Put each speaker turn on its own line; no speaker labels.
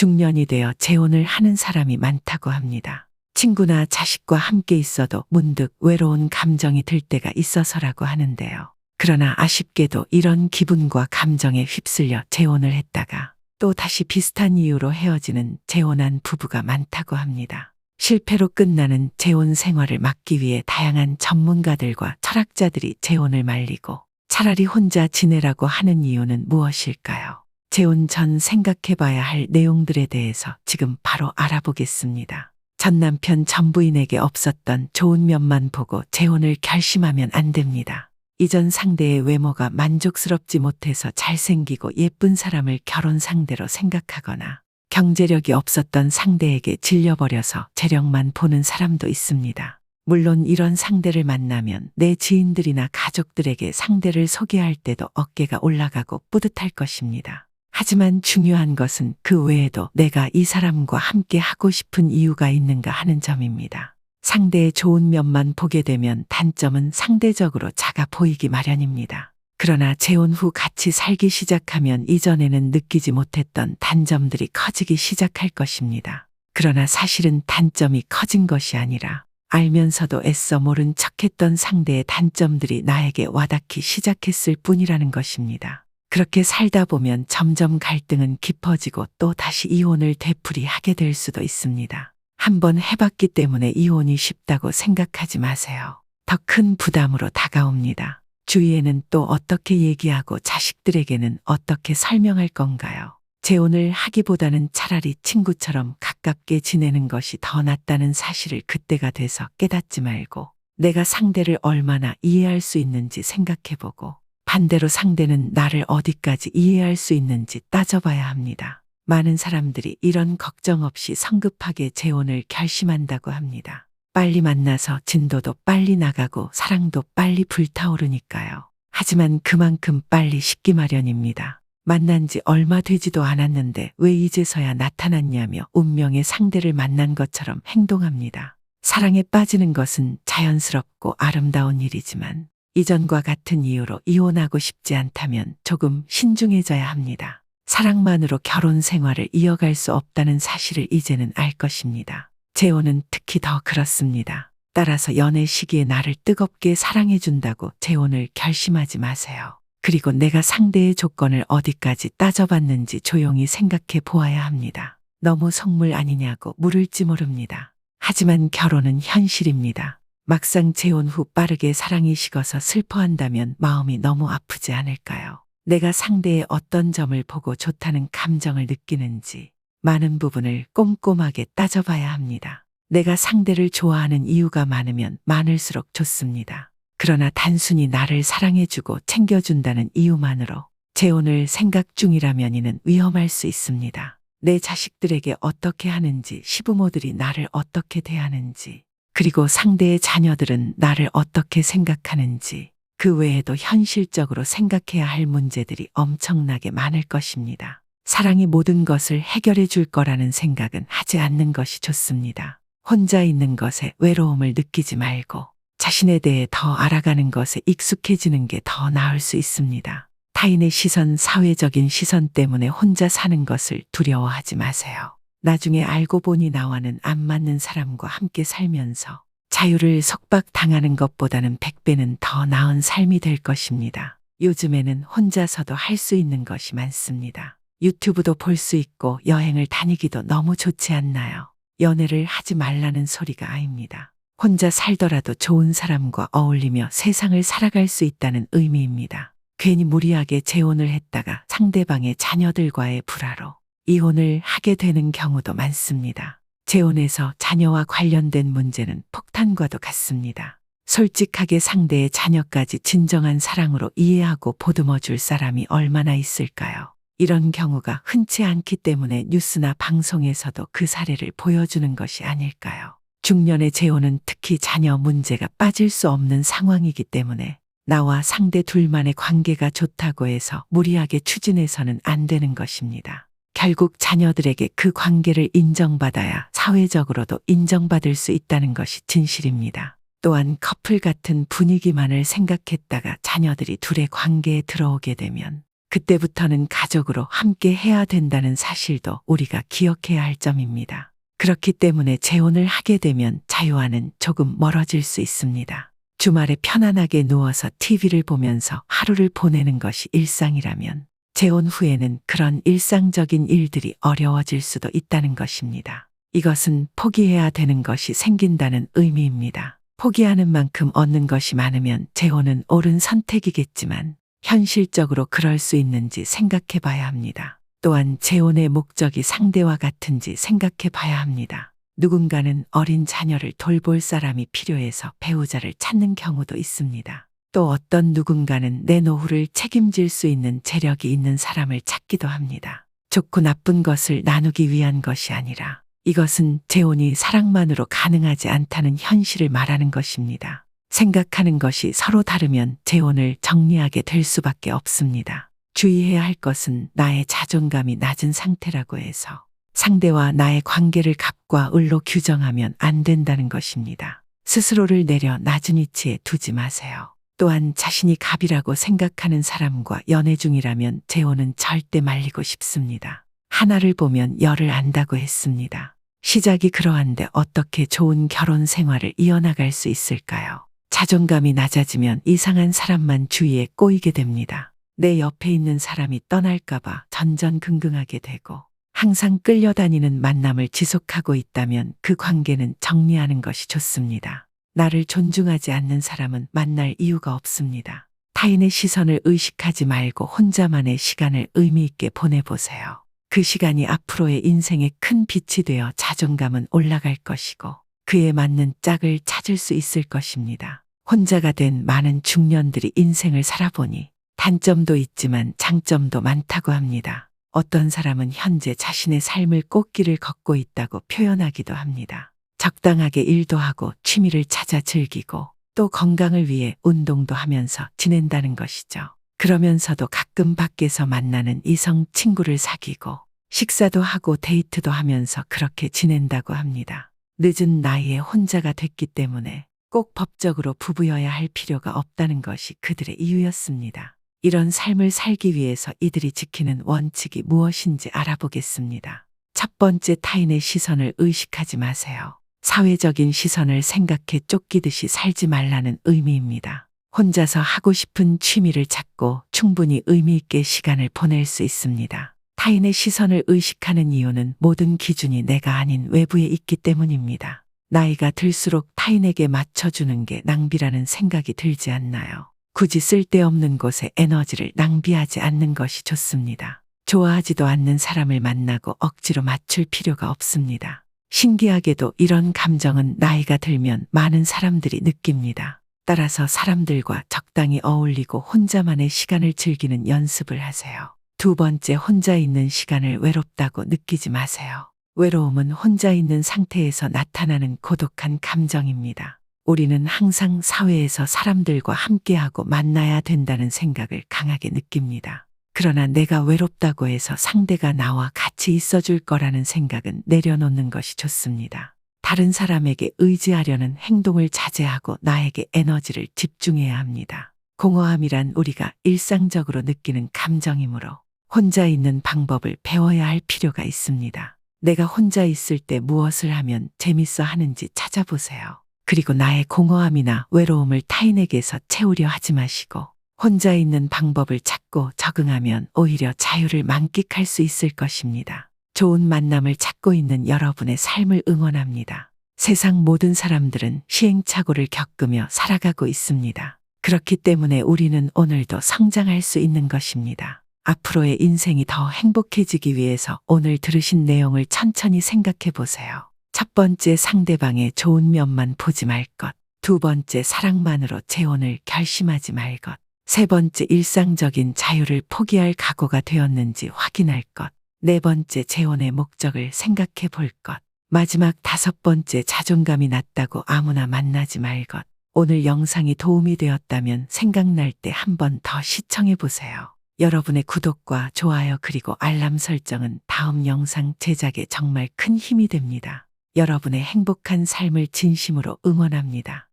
중년이 되어 재혼을 하는 사람이 많다고 합니다. 친구나 자식과 함께 있어도 문득 외로운 감정이 들 때가 있어서라고 하는데요. 그러나 아쉽게도 이런 기분과 감정에 휩쓸려 재혼을 했다가 또 다시 비슷한 이유로 헤어지는 재혼한 부부가 많다고 합니다. 실패로 끝나는 재혼 생활을 막기 위해 다양한 전문가들과 철학자들이 재혼을 말리고 차라리 혼자 지내라고 하는 이유는 무엇일까요? 재혼 전 생각해 봐야 할 내용들에 대해서 지금 바로 알아보겠습니다. 전 남편 전 부인에게 없었던 좋은 면만 보고 재혼을 결심하면 안 됩니다. 이전 상대의 외모가 만족스럽지 못해서 잘생기고 예쁜 사람을 결혼 상대로 생각하거나 경제력이 없었던 상대에게 질려버려서 재력만 보는 사람도 있습니다. 물론 이런 상대를 만나면 내 지인들이나 가족들에게 상대를 소개할 때도 어깨가 올라가고 뿌듯할 것입니다. 하지만 중요한 것은 그 외에도 내가 이 사람과 함께 하고 싶은 이유가 있는가 하는 점입니다. 상대의 좋은 면만 보게 되면 단점은 상대적으로 작아 보이기 마련입니다. 그러나 재혼 후 같이 살기 시작하면 이전에는 느끼지 못했던 단점들이 커지기 시작할 것입니다. 그러나 사실은 단점이 커진 것이 아니라 알면서도 애써 모른 척했던 상대의 단점들이 나에게 와닿기 시작했을 뿐이라는 것입니다. 그렇게 살다 보면 점점 갈등은 깊어지고 또 다시 이혼을 되풀이하게 될 수도 있습니다. 한번 해봤기 때문에 이혼이 쉽다고 생각하지 마세요. 더 큰 부담으로 다가옵니다. 주위에는 또 어떻게 얘기하고 자식들에게는 어떻게 설명할 건가요? 재혼을 하기보다는 차라리 친구처럼 가깝게 지내는 것이 더 낫다는 사실을 그때가 돼서 깨닫지 말고 내가 상대를 얼마나 이해할 수 있는지 생각해보고 반대로 상대는 나를 어디까지 이해할 수 있는지 따져봐야 합니다. 많은 사람들이 이런 걱정 없이 성급하게 재혼을 결심한다고 합니다. 빨리 만나서 진도도 빨리 나가고 사랑도 빨리 불타오르니까요. 하지만 그만큼 빨리 식기 마련입니다. 만난 지 얼마 되지도 않았는데 왜 이제서야 나타났냐며 운명의 상대를 만난 것처럼 행동합니다. 사랑에 빠지는 것은 자연스럽고 아름다운 일이지만 이전과 같은 이유로 이혼하고 싶지 않다면 조금 신중해져야 합니다. 사랑만으로 결혼 생활을 이어갈 수 없다는 사실을 이제는 알 것입니다. 재혼은 특히 더 그렇습니다. 따라서 연애 시기에 나를 뜨겁게 사랑해준다고 재혼을 결심하지 마세요. 그리고 내가 상대의 조건을 어디까지 따져봤는지 조용히 생각해 보아야 합니다. 너무 속물 아니냐고 물을지 모릅니다. 하지만 결혼은 현실입니다. 막상 재혼 후 빠르게 사랑이 식어서 슬퍼한다면 마음이 너무 아프지 않을까요? 내가 상대의 어떤 점을 보고 좋다는 감정을 느끼는지 많은 부분을 꼼꼼하게 따져봐야 합니다. 내가 상대를 좋아하는 이유가 많으면 많을수록 좋습니다. 그러나 단순히 나를 사랑해주고 챙겨준다는 이유만으로 재혼을 생각 중이라면 이는 위험할 수 있습니다. 내 자식들에게 어떻게 하는지, 시부모들이 나를 어떻게 대하는지, 그리고 상대의 자녀들은 나를 어떻게 생각하는지, 그 외에도 현실적으로 생각해야 할 문제들이 엄청나게 많을 것입니다. 사랑이 모든 것을 해결해 줄 거라는 생각은 하지 않는 것이 좋습니다. 혼자 있는 것에 외로움을 느끼지 말고 자신에 대해 더 알아가는 것에 익숙해지는 게 더 나을 수 있습니다. 타인의 시선, 사회적인 시선 때문에 혼자 사는 것을 두려워하지 마세요. 나중에 알고 보니 나와는 안 맞는 사람과 함께 살면서 자유를 속박당하는 것보다는 100배는 더 나은 삶이 될 것입니다. 요즘에는 혼자서도 할 수 있는 것이 많습니다. 유튜브도 볼 수 있고 여행을 다니기도 너무 좋지 않나요? 연애를 하지 말라는 소리가 아닙니다. 혼자 살더라도 좋은 사람과 어울리며 세상을 살아갈 수 있다는 의미입니다. 괜히 무리하게 재혼을 했다가 상대방의 자녀들과의 불화로 이혼을 하게 되는 경우도 많습니다. 재혼에서 자녀와 관련된 문제는 폭탄과도 같습니다. 솔직하게 상대의 자녀까지 진정한 사랑으로 이해하고 보듬어 줄 사람이 얼마나 있을까요? 이런 경우가 흔치 않기 때문에 뉴스나 방송에서도 그 사례를 보여주는 것이 아닐까요? 중년의 재혼은 특히 자녀 문제가 빠질 수 없는 상황이기 때문에 나와 상대 둘만의 관계가 좋다고 해서 무리하게 추진해서는 안 되는 것입니다. 결국 자녀들에게 그 관계를 인정받아야 사회적으로도 인정받을 수 있다는 것이 진실입니다. 또한 커플 같은 분위기만을 생각했다가 자녀들이 둘의 관계에 들어오게 되면 그때부터는 가족으로 함께 해야 된다는 사실도 우리가 기억해야 할 점입니다. 그렇기 때문에 재혼을 하게 되면 자유와는 조금 멀어질 수 있습니다. 주말에 편안하게 누워서 TV를 보면서 하루를 보내는 것이 일상이라면 재혼 후에는 그런 일상적인 일들이 어려워질 수도 있다는 것입니다. 이것은 포기해야 되는 것이 생긴다는 의미입니다. 포기하는 만큼 얻는 것이 많으면 재혼은 옳은 선택이겠지만 현실적으로 그럴 수 있는지 생각해 봐야 합니다. 또한 재혼의 목적이 상대와 같은지 생각해 봐야 합니다. 누군가는 어린 자녀를 돌볼 사람이 필요해서 배우자를 찾는 경우도 있습니다. 또 어떤 누군가는 내 노후를 책임질 수 있는 재력이 있는 사람을 찾기도 합니다. 좋고 나쁜 것을 나누기 위한 것이 아니라 이것은 재혼이 사랑만으로 가능하지 않다는 현실을 말하는 것입니다. 생각하는 것이 서로 다르면 재혼을 정리하게 될 수밖에 없습니다. 주의해야 할 것은 나의 자존감이 낮은 상태라고 해서 상대와 나의 관계를 갑과 을로 규정하면 안 된다는 것입니다. 스스로를 내려 낮은 위치에 두지 마세요. 또한 자신이 갑이라고 생각하는 사람과 연애 중이라면 재혼은 절대 말리고 싶습니다. 하나를 보면 열을 안다고 했습니다. 시작이 그러한데 어떻게 좋은 결혼 생활을 이어나갈 수 있을까요? 자존감이 낮아지면 이상한 사람만 주위에 꼬이게 됩니다. 내 옆에 있는 사람이 떠날까봐 전전긍긍하게 되고 항상 끌려다니는 만남을 지속하고 있다면 그 관계는 정리하는 것이 좋습니다. 나를 존중하지 않는 사람은 만날 이유가 없습니다. 타인의 시선을 의식하지 말고 혼자만의 시간을 의미 있게 보내보세요. 그 시간이 앞으로의 인생에 큰 빛이 되어 자존감은 올라갈 것이고 그에 맞는 짝을 찾을 수 있을 것입니다. 혼자가 된 많은 중년들이 인생을 살아보니 단점도 있지만 장점도 많다고 합니다. 어떤 사람은 현재 자신의 삶을 꽃길을 걷고 있다고 표현하기도 합니다. 적당하게 일도 하고 취미를 찾아 즐기고 또 건강을 위해 운동도 하면서 지낸다는 것이죠. 그러면서도 가끔 밖에서 만나는 이성 친구를 사귀고 식사도 하고 데이트도 하면서 그렇게 지낸다고 합니다. 늦은 나이에 혼자가 됐기 때문에 꼭 법적으로 부부여야 할 필요가 없다는 것이 그들의 이유였습니다. 이런 삶을 살기 위해서 이들이 지키는 원칙이 무엇인지 알아보겠습니다. 첫 번째 타인의 시선을 의식하지 마세요. 사회적인 시선을 생각해 쫓기듯이 살지 말라는 의미입니다. 혼자서 하고 싶은 취미를 찾고 충분히 의미 있게 시간을 보낼 수 있습니다. 타인의 시선을 의식하는 이유는 모든 기준이 내가 아닌 외부에 있기 때문입니다. 나이가 들수록 타인에게 맞춰주는 게 낭비라는 생각이 들지 않나요? 굳이 쓸데없는 곳에 에너지를 낭비하지 않는 것이 좋습니다. 좋아하지도 않는 사람을 만나고 억지로 맞출 필요가 없습니다. 신기하게도 이런 감정은 나이가 들면 많은 사람들이 느낍니다. 따라서 사람들과 적당히 어울리고 혼자만의 시간을 즐기는 연습을 하세요. 두 번째 혼자 있는 시간을 외롭다고 느끼지 마세요. 외로움은 혼자 있는 상태에서 나타나는 고독한 감정입니다. 우리는 항상 사회에서 사람들과 함께하고 만나야 된다는 생각을 강하게 느낍니다. 그러나 내가 외롭다고 해서 상대가 나와 같이 있어줄 거라는 생각은 내려놓는 것이 좋습니다. 다른 사람에게 의지하려는 행동을 자제하고 나에게 에너지를 집중해야 합니다. 공허함이란 우리가 일상적으로 느끼는 감정이므로 혼자 있는 방법을 배워야 할 필요가 있습니다. 내가 혼자 있을 때 무엇을 하면 재밌어 하는지 찾아보세요. 그리고 나의 공허함이나 외로움을 타인에게서 채우려 하지 마시고 혼자 있는 방법을 찾고 적응하면 오히려 자유를 만끽할 수 있을 것입니다. 좋은 만남을 찾고 있는 여러분의 삶을 응원합니다. 세상 모든 사람들은 시행착오를 겪으며 살아가고 있습니다. 그렇기 때문에 우리는 오늘도 성장할 수 있는 것입니다. 앞으로의 인생이 더 행복해지기 위해서 오늘 들으신 내용을 천천히 생각해 보세요. 첫 번째 상대방의 좋은 면만 보지 말 것. 두 번째 사랑만으로 재혼을 결심하지 말 것. 세 번째 일상적인 자유를 포기할 각오가 되었는지 확인할 것. 네 번째 재혼의 목적을 생각해 볼 것. 마지막 다섯 번째 자존감이 낮다고 아무나 만나지 말 것. 오늘 영상이 도움이 되었다면 생각날 때 한 번 더 시청해 보세요. 여러분의 구독과 좋아요 그리고 알람 설정은 다음 영상 제작에 정말 큰 힘이 됩니다. 여러분의 행복한 삶을 진심으로 응원합니다.